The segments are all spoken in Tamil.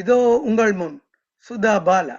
இதோ உங்கள் முன். Sudha Bala.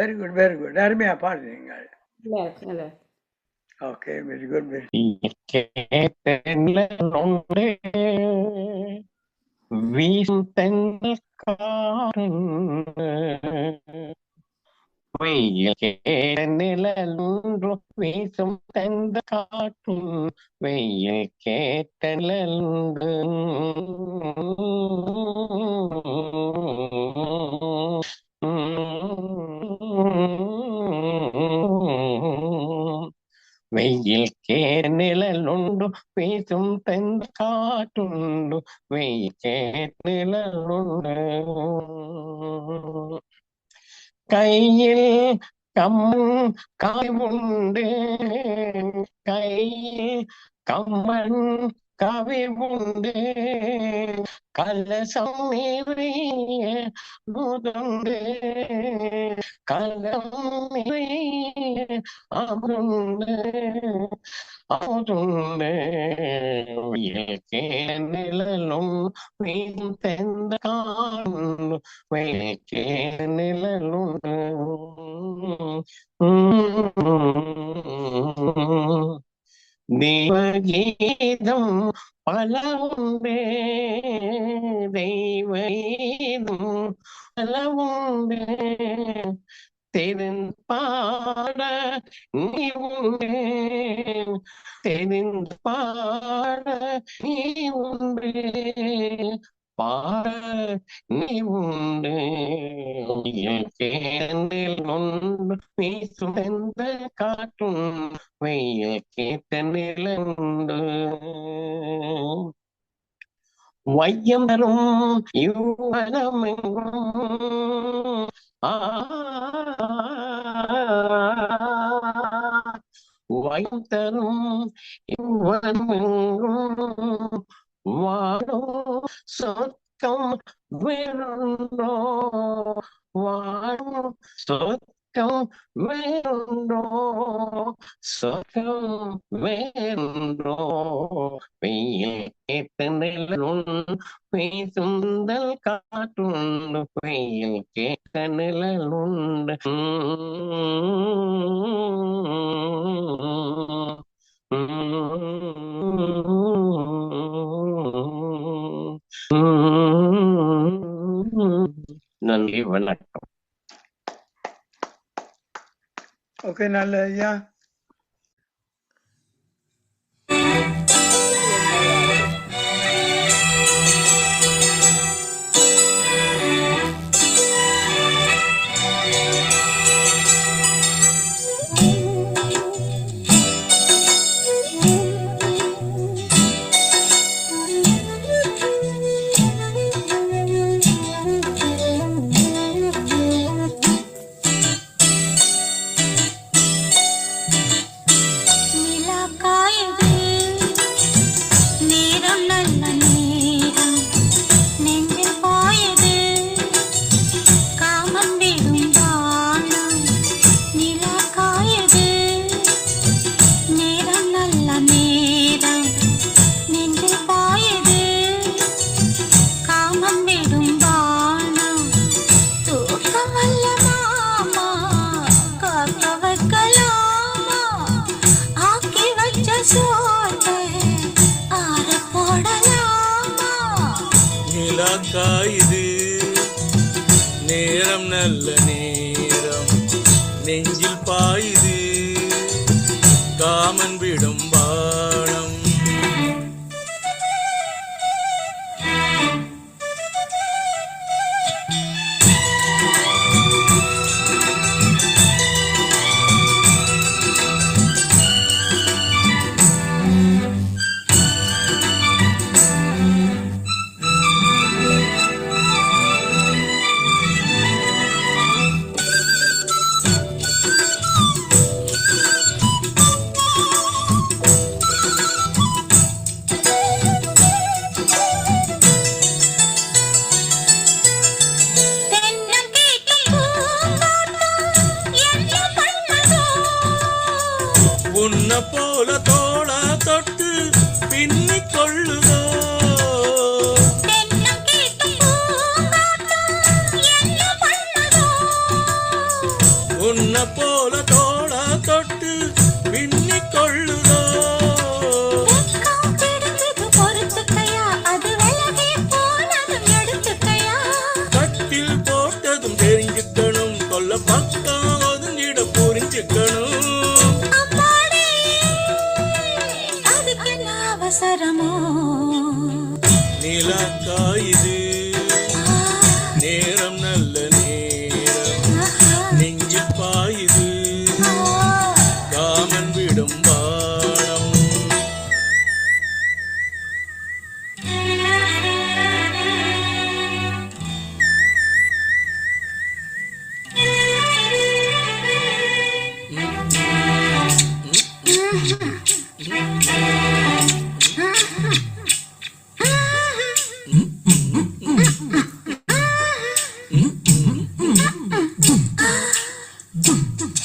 Very good very good அருமையா பாடுறீங்கள் ஓகே வெரி குட் வீசும் தென்னக்காரன் வெயில் கேட நிழலுன்று வீசும் தந்த காற்றும் வெயில் கேட்ட நிழலுண்டு வெயில் கேர் நிழலுண்டு வீசும் தென் காட்டுண்டு வெயில் கேர் நிழலுண்டு கையில் கம்மன் காய்வுண்டு கையில் கம்மன் கவி உண்டு கலசம் நிறைய நூதுண்டு கலம் అవుతుండే అవుతుండే వెళకే నెలలు వింతెంద కాను వెళకే నెలలు தேவகீதம் பல உண்டே தெய்வகீதம் பல உண்டே தெரிந்து நீ உண்டு தெரிந்து பாட நீ உண்டு பாட நீ உண்டு கேண்டில் ஒன்று நீ சுமந்த காட்டும் வெயில் கேட்ட நிலண்டு வையம் தரும் இவ்வளமெங்கும் ஆ வையம் தரும் இவ்வளமெங்கும் வாழோ சொர்க்கம் வேறுண்டோ வாழும் சொர்க்கம் வேறுண்டோ சொர்க்கம் வேறுண்டோ வெயில் கேட்ட நிழலும் பேசுந்தல் காட்டுண்டு வெயில் கேட்ட நிழலுண்டு நன்றி வணக்கம். ஓகே நல்ல ஐயா. நல்ல நேரம் நெஞ்சில் பாயுது. காமன் விடும் உன்னை போல தோள தொட்டு மின்னி கொள்ளுதோ? கட்டில் போட்டதும் தெரிஞ்சுக்கணும் கொல்ல பக்கம் అవసరమో. నీలా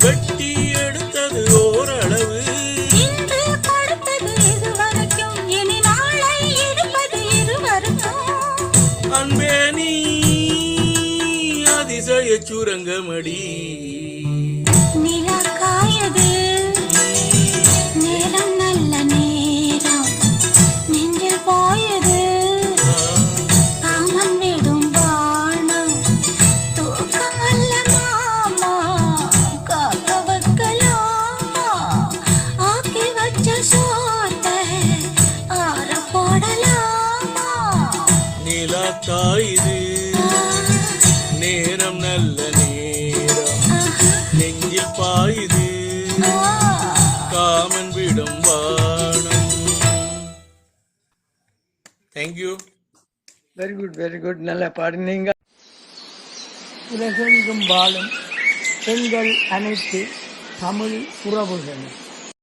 இதில் நேரம் நல்ல நேரம். நெஞ்சில் பாயுது. காமன் விடும் வானம். Thank you very good very good நல்லா பாடினீங்க. உலகெங்கும் வாழும் பெண்கள் அனைத்து தமிழ் உறவுகள்.